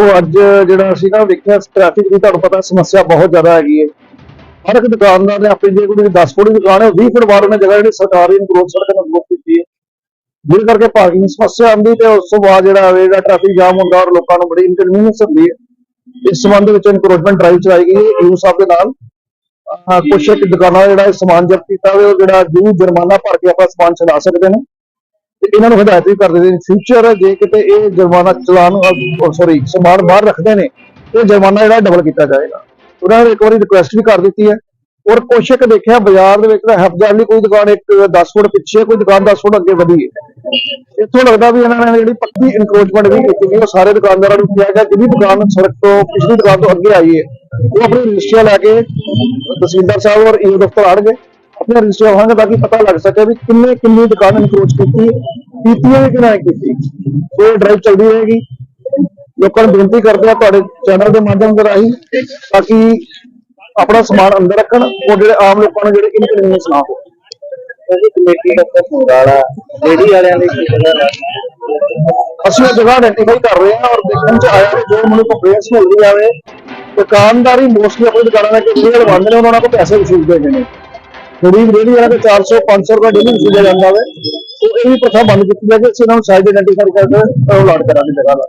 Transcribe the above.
ਦੇਖੋ, ਅੱਜ ਜਿਹੜਾ ਅਸੀਂ ਨਾ ਵੇਖਿਆ ਟ੍ਰੈਫਿਕ ਦੀ, ਤੁਹਾਨੂੰ ਪਤਾ ਸਮੱਸਿਆ ਬਹੁਤ ਜ਼ਿਆਦਾ ਹੈਗੀ ਹੈ। ਹਰ ਇੱਕ ਦੁਕਾਨਦਾਰ ਨੇ ਆਪਣੀ ਜੇ ਕੋਈ 10 ਫੁੱਟ ਦੀ ਦੁਕਾਨ ਹੈ 20 ਫੁੱਟ ਬਾਹਰ ਉਹਨੇ ਜਗ੍ਹਾ ਜਿਹੜੀ ਸਰਕਾਰੀ ਇਨਕਰੋਚ ਸੜਕ ਨੂੰ ਬਲੌਕ ਕੀਤੀ ਹੈ। ਜਿਹਦੇ ਕਰਕੇ ਪਾਰਕਿੰਗ ਸਮੱਸਿਆ ਆਉਂਦੀ ਤੇ ਉਸ ਤੋਂ ਬਾਅਦ ਜਿਹੜਾ ਜਿਹੜਾ ਟ੍ਰੈਫਿਕ ਜਾਮ ਹੁੰਦਾ ਔਰ ਲੋਕਾਂ ਨੂੰ ਬੜੀ ਇਨਕਨਵੀਨੀਅੰਸ ਹੁੰਦੀ ਹੈ। ਇਸ ਸੰਬੰਧ ਵਿੱਚ ਇਨਕਰੋਚਮੈਂਟ ਡਰਾਈਵ ਚਲਾਈ ਗਈ ਹੈ ਯੂ ਸਾਹਿਬ ਦੇ ਨਾਲ। ਅਹ ਕੁਛ ਇੱਕ ਦੁਕਾਨਾਂ ਜਿਹੜਾ ਸਮਾਨ ਜ਼ਬਤ ਕੀਤਾ ਹੋਵੇ ਉਹ ਜਿਹੜਾ ਜੂ ਜੁਰਮਾਨਾ ਭਰ ਕੇ ਆਪਾਂ ਸਮਾਨ ਛਡਾ ਸਕਦੇ ਨੇ। ਤੇ ਇਹਨਾਂ ਨੂੰ ਹਦਾਇਤ ਵੀ ਕਰ ਦਿੰਦੇ ਨੇ ਫਿਊਚਰ ਜੇ ਕਿਤੇ ਇਹ ਜੁਰਮਾਨਾ ਚਲਾਨ ਸੌਰੀ ਸਮਾਨ ਬਾਹਰ ਰੱਖਦੇ ਨੇ ਤੇ ਜੁਰਮਾਨਾ ਜਿਹੜਾ ਡਬਲ ਕੀਤਾ ਜਾਏਗਾ। ਉਹਨਾਂ ਨੇ ਇੱਕ ਵਾਰੀ ਰਿਕੁਐਸਟ ਵੀ ਕਰ ਦਿੱਤੀ ਹੈ। ਔਰ ਕੁਛ ਇੱਕ ਦੇਖਿਆ, ਬਾਜ਼ਾਰ ਦੇ ਵਿੱਚ ਤਾਂ ਹਫਜ਼ਾਰ ਲਈ ਕੋਈ ਦੁਕਾਨ ਇੱਕ 10 ਫੁੱਟ ਪਿੱਛੇ ਕੋਈ ਦੁਕਾਨ 10 ਫੁੱਟ ਅੱਗੇ ਵਧੀ ਹੈ। ਇੱਥੋਂ ਲੱਗਦਾ ਵੀ ਇਹਨਾਂ ਨੇ ਜਿਹੜੀ ਪੱਕੀ ਇਨਕਰੋਚਮੈਂਟ ਵੀ ਕੀਤੀ ਗਈ ਉਹ ਸਾਰੇ ਦੁਕਾਨਦਾਰਾਂ ਨੂੰ ਕਿਹਾ ਗਿਆ ਜਿਹਦੀ ਦੁਕਾਨ ਸੜਕ ਤੋਂ, ਪਿਛਲੀ ਦੁਕਾਨ ਤੋਂ ਅੱਗੇ ਆਈ ਹੈ, ਉਹ ਆਪਣੀ ਰਜਿਸਟਰੀਆਂ ਲੈ ਕੇ ਤਹਿਸੀਲਦਾਰ ਸਾਹਿਬ ਔਰ ਈਓ ਦਫ਼ਤਰ ਆਣਗੇ ਆਪਣੇ ਰਜਿਸਟਰ ਹੋਣਗੇ ਤਾਂ ਕਿ ਪਤਾ ਲੱਗ ਸਕੇ ਵੀ ਕਿੰਨੇ ਕਿੰਨੀ ਦੁਕਾਨ ਇਨਕਰੋਚ ਕੀਤੀ ਕੀਤੀ ਹੈ ਕਿ ਨਹੀਂ ਕੀਤੀ। ਸੋ ਡਰਾਈਵ ਚੱਲਦੀ ਰਹੇਗੀ। ਲੋਕਾਂ ਨੂੰ ਬੇਨਤੀ ਕਰਦੇ ਆ ਤੁਹਾਡੇ ਚੈਨਲ ਦੇ ਮਾਧਿਅਮ ਦੇ ਰਾਹੀਂ ਤਾਂ ਕਿ ਆਪਣਾ ਸਮਾਨ ਅੰਦਰ ਰੱਖਣ ਉਹ ਜਿਹੜੇ ਆਮ ਲੋਕਾਂ ਨੂੰ ਜਿਹੜੇ ਇਨਕਨਵੀਨੀਅੰਸ ਨਾ ਹੋ ਉਹਦੀ ਕਮੇਟੀ ਦਾ ਸੰਗਾਲਾ ਰੇੜੀ ਵਾਲਿਆਂ ਦੀ ਅਸੀਂ ਉਹ ਜਗ੍ਹਾ ਆਇਡੈਂਟੀਫਾਈ ਕਰ ਰਹੇ ਹਾਂ ਔਰ ਦੇਖਣ ਚ ਆਇਆ ਕਿ ਜੋ ਮੈਨੂੰ ਕੰਪਲੇਂਟਸ ਮਿਲਦੀ ਆਵੇ। ਦੁਕਾਨਦਾਰੀ ਮੋਸਟਲੀ ਆਪਣੀ ਦੁਕਾਨਾਂ ਦਾ ਕਿੰਨੀ ਲਗਵਾਉਂਦੇ ਨੇ, ਉਹਨਾਂ ਕੋਲ ਪੈਸੇ ਵਸੂਲਦੇ ਨੇ। ਥੋੜੀ ਰੇੜੀ ਵਾਲਾ ਤੇ 400 500 ਰੁਪਏ ਡੇਲੀ ਵਸੂਲਿਆ ਜਾਂਦਾ ਵੇ। ਇਹ ਵੀ ਪ੍ਰਥਾ ਬੰਦ ਕੀਤੀ ਜਾਵੇ ਅਸੀਂ ਇਹਨਾਂ ਨੂੰ ਸਾਈਡ ਆਇਡੈਂਟੀਫਾਈ ਕਰਕੇ ਉਹ ਲਾਟ ਕਰਾਂਗੇ ਜਗ੍ਹਾ ਦਾ